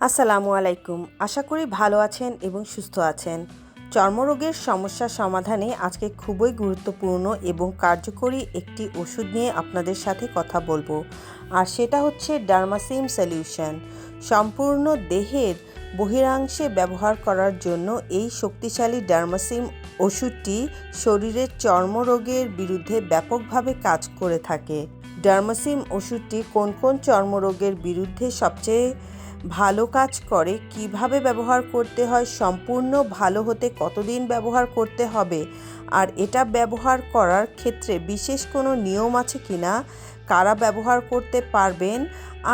আসসালামু আলাইকুম। আশা করি ভালো আছেন এবং সুস্থ আছেন। চর্মরোগের সমস্যা সমাধানে আজকে খুবই গুরুত্বপূর্ণ এবং কার্যকরী একটি ওষুধ নিয়ে আপনাদের সাথে কথা বলব। আর সেটা হচ্ছে ডার্মাসিম সলিউশন। সম্পূর্ণ দেহের বহিরাংশে ব্যবহার করার জন্য এই শক্তিশালী ডার্মাসিম ওষুধটি শরীরের চর্মরোগের বিরুদ্ধে ব্যাপকভাবে কাজ করে থাকে। ডার্মাসিম ওষুধটি কোন কোন চর্মরোগের বিরুদ্ধে সবচেয়ে ভালো কাজ করে, কীভাবে ব্যবহার করতে হয়, সম্পূর্ণ ভালো হতে কতদিন ব্যবহার করতে হবে, আর এটা ব্যবহার করার ক্ষেত্রে বিশেষ কোনো নিয়ম আছে কি না, কারা ব্যবহার করতে পারবেন,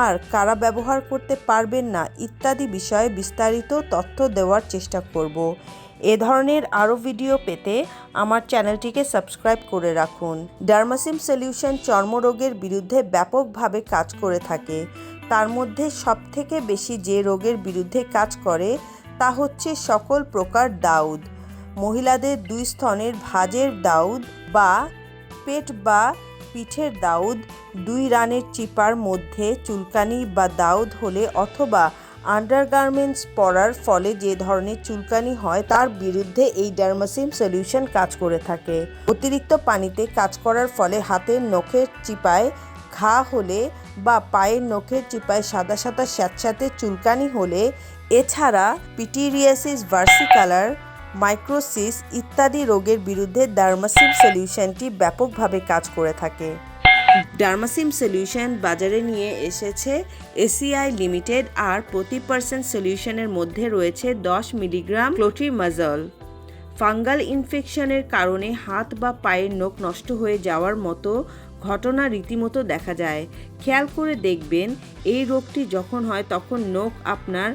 আর কারা ব্যবহার করতে পারবেন না, ইত্যাদি বিষয়ে বিস্তারিত তথ্য দেওয়ার চেষ্টা করব। এ ধরনের আরও ভিডিও পেতে আমার চ্যানেলটিকে সাবস্ক্রাইব করে রাখুন। ডার্মাসিম সলিউশন চর্মরোগের বিরুদ্ধে ব্যাপকভাবে কাজ করে থাকে। তার মধ্যে সবথেকে বেশি যে রোগের বিরুদ্ধে কাজ করে তা হচ্ছে সকল প্রকার দাউদ। মহিলাদের দুই স্তনের ভাঁজের দাউদ বা পেট বা পিঠের দাউদ, দুই রানের চিপার মধ্যে চুলকানি বা দাউদ হলে অথবা আন্ডারগার্মেন্টস পরার ফলে যে ধরনের চুলকানি হয় তার বিরুদ্ধে এই ডার্মাসিম সলিউশন কাজ করে থাকে। অতিরিক্ত পানিতে কাজ করার ফলে হাতের নখের চিপায় ঘা হলে বা পায়ের নখের চিপায় সাদা সাদা স্যাঁতস্যাঁতে চুলকানি হলে, এছাড়া পিটিরিয়াসিস, ভার্সিকালার, মাইক্রোসিস ইত্যাদি রোগের বিরুদ্ধে ডার্মাসিম সলিউশনটি ব্যাপকভাবে কাজ করে থাকে। ডার্মাসিম সলিউশন বাজারে নিয়ে এসেছে এসিআই লিমিটেড আর প্রতি পার্সেন্ট সলিউশনের মধ্যে রয়েছে দশ মিলিগ্রাম ক্লোট্রিমাজল ফাঙ্গাল ইনফেকশনের কারণে হাত বা পায়ের নখ নষ্ট হয়ে যাওয়ার মতো ঘটনা রীতিমতো দেখা যায়। খেয়াল করে দেখবেন, এই রোগটি যখন হয় তখন নখ আপনার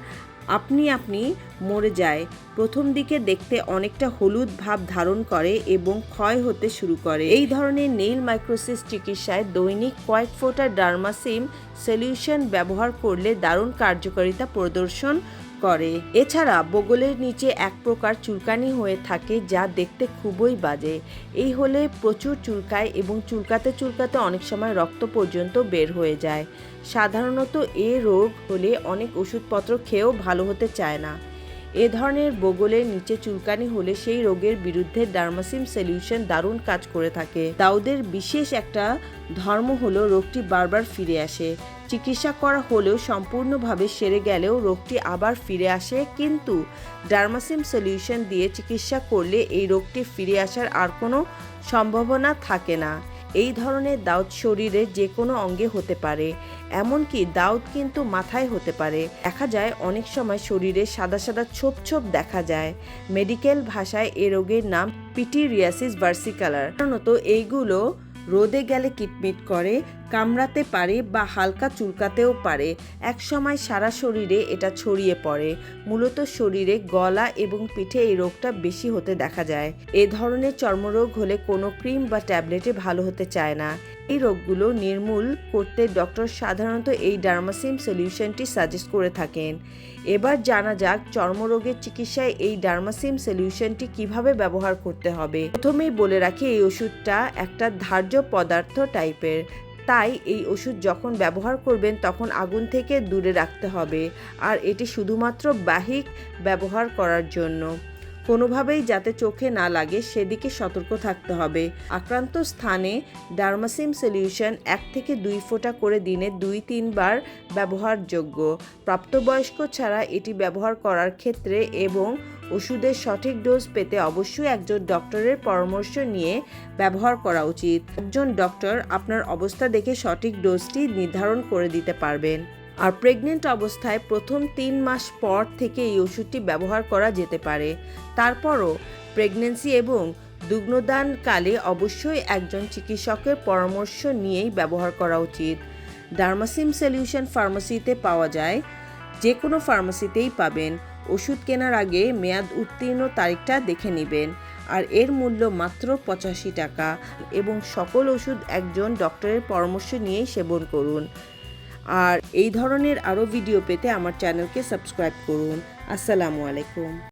আপনি আপনি মরে যায়। প্রথম দিকে দেখতে অনেকটা হলুদ ভাব ধারণ করে এবং ক্ষয় হতে শুরু করে। এই ধরনের নেইল মাইক্রোসিস চিকিৎসায় দৈনিক কয়েক ফোঁটা ডার্মাসিম সলিউশন ব্যবহার করলে দারুণ কার্যকারিতা প্রদর্শন করে। এছাড়া বগলের নিচে এক প্রকার চুলকানি হয়ে থাকে যা দেখতে খুবই বাজে। এই হলে প্রচুর চুলকায় এবং চুলকাতে চুলকাতে অনেক সময় রক্ত পর্যন্ত বের হয়ে যায়। সাধারণত এ রোগ হলে অনেক ওষুধপত্র খেয়েও ভালো হতে চায় না। এ ধরনের বগলের নিচে চুলকানি হলে সেই রোগের বিরুদ্ধে ডার্মাসিম সলিউশন দারুণ কাজ করে থাকে। দাউদের বিশেষ একটা ধর্ম হলো রোগটি বারবার ফিরে আসে। চিকিৎসা করা হলেও সম্পূর্ণভাবে সেরে গেলেও রোগটি আবার ফিরে আসে, কিন্তু ডার্মাসিম সলিউশন দিয়ে চিকিৎসা করলে এই রোগটি ফিরে আসার আর কোনো সম্ভাবনা থাকে না। এই ধরনের দাউদ শরীরের যে কোনো অঙ্গে হতে পারে, এমনকি দাউদ কিন্তু মাথায় হতে পারে। দেখা যায়, অনেক সময় শরীরে সাদা সাদা ছোপ ছোপ দেখা যায়। মেডিকেল ভাষায় এ রোগের নাম পিটিরিয়াসিস ভার্সিকালার। সাধারণত এইগুলো রোদে গেলে কিটমিট করে কামড়াতে পারে বা হালকা চুলকাতেও পারে। একসময় সারা শরীরে এটা ছড়িয়ে পড়ে। মূলত শরীরে গলা এবং পিঠে এই রোগটা বেশি হতে দেখা যায়। এ ধরনের চর্মরোগ হলে কোনো ক্রিম বা ট্যাবলেটে ভালো হতে চায় না। এই রোগগুলো নির্মূল করতে ডক্টর সাধারণত এই ডার্মাসিম সলিউশনটি সাজেস্ট করে থাকেন। এবার জানা যাক চর্মরোগের চিকিৎসায় এই ডার্মাসিম সলিউশনটি কীভাবে ব্যবহার করতে হবে। প্রথমেই বলে রাখি এই ওষুধটা একটা ধার্য পদার্থ টাইপের। তাই এই ওষুধ যখন ব্যবহার করবেন তখন আগুন থেকে দূরে রাখতে হবে। আর এটি শুধুমাত্র বাহিক ব্যবহার করার জন্য। কোনোভাবেই যাতে চোখে না লাগে সেদিকে সতর্ক থাকতে হবে। আক্রান্ত স্থানে ডার্মাসিম সলিউশন এক থেকে দুই ফোঁটা করে দিনে দুই তিনবার ব্যবহারযোগ্য। প্রাপ্তবয়স্ক ছাড়া এটি ব্যবহার করার ক্ষেত্রে এবং ওষুধের সঠিক ডোজ পেতে অবশ্যই একজন ডক্টরের পরামর্শ নিয়ে ব্যবহার করা উচিত। একজন ডক্টর আপনার অবস্থা দেখে সঠিক ডোজটি নির্ধারণ করে দিতে পারবেন। আর প্রেগনেন্ট অবস্থায় প্রথম তিন মাস পর থেকে এই ওষুধটি ব্যবহার করা যেতে পারে। তারপরও প্রেগনেন্সি এবং দুগ্নদানকালে অবশ্যই একজন চিকিৎসকের পরামর্শ নিয়েই ব্যবহার করা উচিত। ডার্মাসিম সলিউশন ফার্মাসিতে পাওয়া যায়। যে কোনো ফার্মাসিতেই পাবেন। ওষুধ কেনার আগে মেয়াদ উত্তীর্ণ তারিখটা দেখে নেবেন। আর এর মূল্য মাত্র পঁচাশি টাকা এবং সকল ওষুধ একজন ডক্টরের পরামর্শ নিয়েই সেবন করুন। আর এই ধরনের আরও ভিডিও পেতে আমার চ্যানেলকে সাবস্ক্রাইব করুন। আসসালামু আলাইকুম।